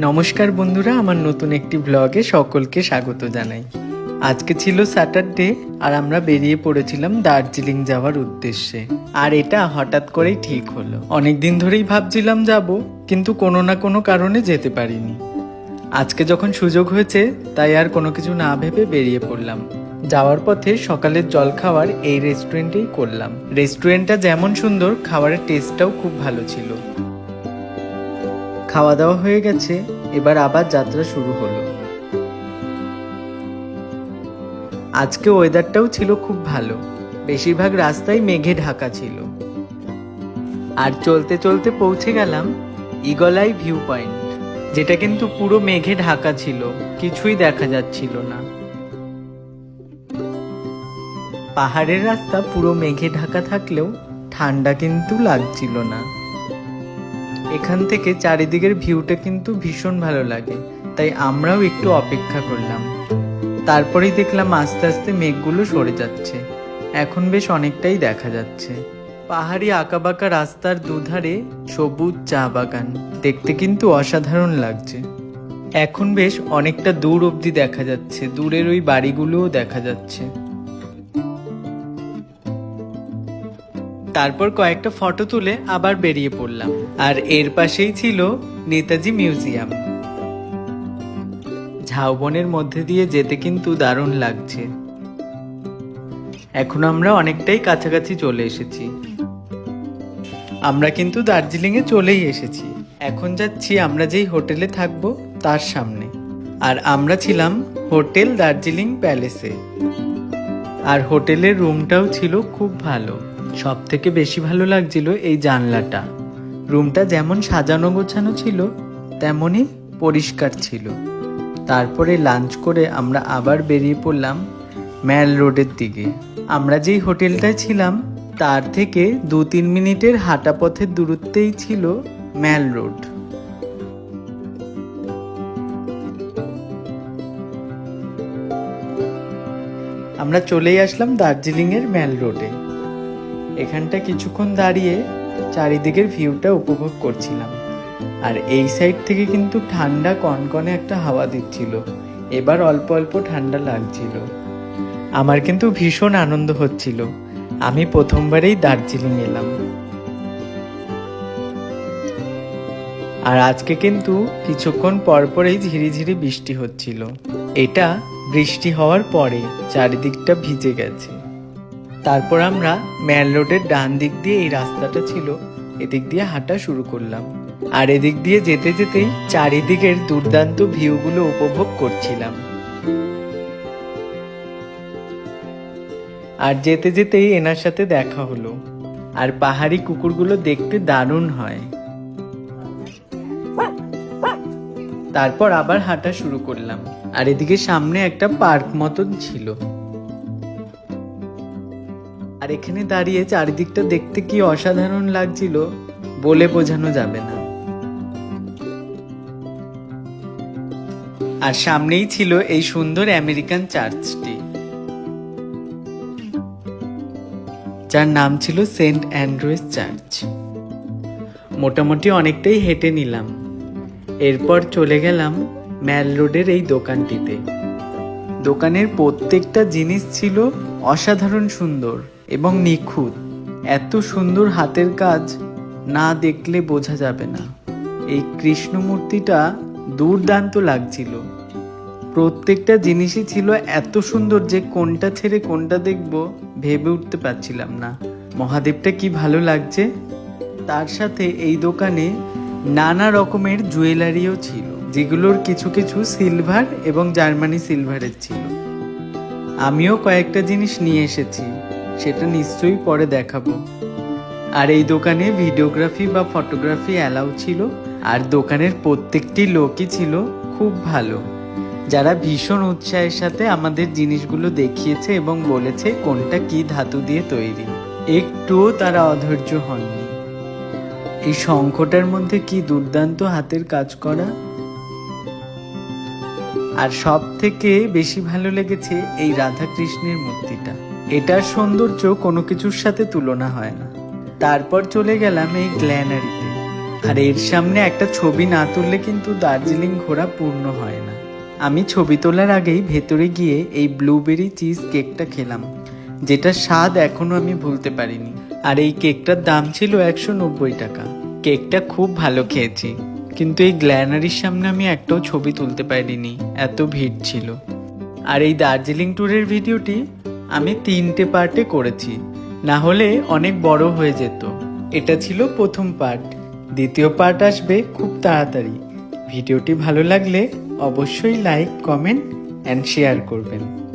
নমস্কার বন্ধুরা, আমার নতুন একটি ব্লগে সকলকে স্বাগত জানাই। আজকে ছিল স্যাটারডে আর আমরা বেরিয়ে পড়েছিলাম দার্জিলিং যাওয়ার উদ্দেশ্যে। আর এটা হঠাৎ করেই ঠিক হলো। অনেক দিন ধরেই ভাবছিলাম যাব, কিন্তু কোনো না কোনো কারণে যেতে পারিনি। আজকে যখন সুযোগ হয়েছে, তাই আর কোনো কিছু না ভেবে বেরিয়ে পড়লাম। যাওয়ার পথে সকালের জল খাওয়ার এই রেস্টুরেন্টেই করলাম। রেস্টুরেন্টটা যেমন সুন্দর, খাবারের টেস্টটাও খুব ভালো ছিল। খাওয়া দাওয়া হয়ে গেছে, এবার আবার যাত্রা শুরু হলো। আজকে ওয়েদারটাও ছিল খুব ভালো। বেশিরভাগ রাস্তাই মেঘে ঢাকা ছিল। আর চলতে চলতে পৌঁছে গেলাম ইগলাই ভিউ পয়েন্ট যেটা কিন্তু পুরো মেঘে ঢাকা ছিল, কিছুই দেখা যাচ্ছিল না। পাহাড়ের রাস্তা পুরো মেঘে ঢাকা থাকলেও ঠান্ডা কিন্তু লাগছিল না। এখান থেকে চারিদিকের ভিউটা কিন্তু ভীষণ ভালো লাগে, তাই আমরাও একটু অপেক্ষা করলাম। তারপরেই দেখলাম আস্তে আস্তে মেঘগুলো সরে যাচ্ছে। এখন বেশ অনেকটাই দেখা যাচ্ছে। পাহাড়ি আঁকাবাঁকা রাস্তার দুধারে সবুজ চা বাগান, দেখতে কিন্তু অসাধারণ লাগছে। এখন বেশ অনেকটা দূর অবধি দেখা যাচ্ছে, দূরের ওই বাড়িগুলোও দেখা যাচ্ছে। তারপর কয়েকটা ফটো তুলে আবার বেরিয়ে পড়লাম। আর এর পাশেই ছিল নেতাজি মিউজিয়াম। ঝাউবনের মধ্যে দিয়ে যেতে কিন্তু দারুণ লাগছে। এখন আমরা অনেকটাই কাছাকাছি চলে এসেছি। আমরা কিন্তু দার্জিলিং এ চলেই এসেছি। এখন যাচ্ছি আমরা যেই হোটেলে থাকব তার সামনে। আর আমরা ছিলাম হোটেল দার্জিলিং প্যালেসে। আর হোটেলের রুমটাও ছিল খুব ভালো। সব থেকে বেশি ভালো লাগছিল এই জানলাটা। রুমটা যেমন সাজানো গোছানো ছিল, তেমনই পরিষ্কার ছিল। তারপরে লাঞ্চ করে আমরা আবার বেরিয়ে পড়লাম ম্যাল রোডের দিকে। আমরা যেই হোটেলটায় ছিলাম, তার থেকে দু তিন মিনিটের হাঁটা পথের দূরত্বেই ছিল ম্যাল রোড। আমরা চলেই আসলাম দার্জিলিংয়ের ম্যাল রোডে। এখানটা কিছুক্ষণ দাঁড়িয়ে চারিদিকের ভিউটা উপভোগ করছিলাম। আর এই সাইড থেকে কিন্তু ঠান্ডা কনকনে একটা হাওয়া দিচ্ছিল। এবার অল্প অল্প ঠান্ডা লাগছিল। আমার কিন্তু ভীষণ আনন্দ হচ্ছিল। আমি প্রথমবারেই দার্জিলিং এলাম। আর আজকে কিন্তু কিছুক্ষণ পর পরেই ঝিরিঝিরি বৃষ্টি হচ্ছিল। এটা বৃষ্টি হওয়ার পরে চারিদিকটা ভিজে গেছে। তারপর আমরা ম্যাল রোডের ডান দিক দিয়ে এই রাস্তাটা ছিল, এদিক দিয়ে হাঁটা শুরু করলাম। আর এদিক দিয়ে যেতে যেতেই চারিদিকের দুর্দান্ত ভিউগুলো উপভোগ করছিলাম। আর যেতে যেতেই এনার সাথে দেখা হলো। আর পাহাড়ি কুকুরগুলো দেখতে দারুণ হয়। তারপর আবার হাঁটা শুরু করলাম। আর এদিকে সামনে একটা পার্ক মতন ছিল। আর এখানে দাঁড়িয়ে চারিদিকটা দেখতে কি অসাধারণ লাগছিল বলে বোঝানো যাবে না। আর সামনেই ছিল এই সুন্দর আমেরিকান চার্চটি, যার নাম ছিল সেন্ট অ্যান্ড্রুইস চার্চ। মোটামুটি অনেকটাই হেঁটে নিলাম। এরপর চলে গেলাম ম্যাল রোডের এই দোকানটিতে। দোকানের প্রত্যেকটা জিনিস ছিল অসাধারণ সুন্দর। এবং নিখুঁত। এত সুন্দর হাতের কাজ না দেখলে বোঝা যাবে না। এই কৃষ্ণমূর্তিটা দুর্দান্ত লাগছিল। প্রত্যেকটা জিনিসই ছিল এত সুন্দর যে কোনটা ছেড়ে কোনটা দেখব ভেবে উঠতে পারছিলাম না। মহাদেবটা কি ভালো লাগছে? তার সাথে এই দোকানে নানা রকমের জুয়েলারিও ছিল, যেগুলোর কিছু কিছু সিলভার এবং জার্মানি সিলভারের ছিল। আমিও কয়েকটা জিনিস নিয়ে এসেছি। সেটা নিশ্চয়ই পরে দেখাবো। আর এই দোকানে ভিডিওগ্রাফি বা ফটোগ্রাফি অ্যালাউ ছিল, আর দোকানের প্রত্যেকটি লোকই ছিল খুব ভালো। যারা ভীষণ উৎসাহের সাথে আমাদের জিনিসগুলো দেখিয়েছে এবং বলেছে কোনটা কি ধাতু দিয়ে তৈরি, একটুও তারা অধৈর্য হননি। এই শঙ্খটার মধ্যে কি দুর্দান্ত হাতের কাজ করা? আর সব থেকে বেশি ভালো লেগেছে এই রাধাকৃষ্ণের মূর্তিটা। এটার সৌন্দর্য কোনো কিছুর সাথে তুলনা হয় না। তারপর চলে গেলাম এই গ্ল্যানারিতে। আর এর সামনে একটা ছবি না তুললে কিন্তু দার্জিলিং ঘোরা পূর্ণ হয় না। আমি ছবি তোলার আগেই ভেতরে গিয়ে এই ব্লুবেরি চিজ কেকটা খেলাম যেটা স্বাদ এখনও আমি ভুলতে পারিনি। আর এই কেকটার দাম ছিল একশো নব্বই টাকা। কেকটা খুব ভালো খেয়েছি, কিন্তু এই গ্ল্যানারির সামনে আমি একটাও ছবি তুলতে পারিনি, এত ভিড় ছিল। আর এই দার্জিলিং ট্যুরের ভিডিওটি আমি তিনটে পার্টে করেছি। না হলে অনেক বড় হয়ে যেত। এটা ছিল প্রথম পার্ট। দ্বিতীয় পার্ট আসবে খুব তাড়াতাড়ি। ভিডিওটি ভালো লাগলে অবশ্যই লাইক, কমেন্ট অ্যান্ড শেয়ার করবেন।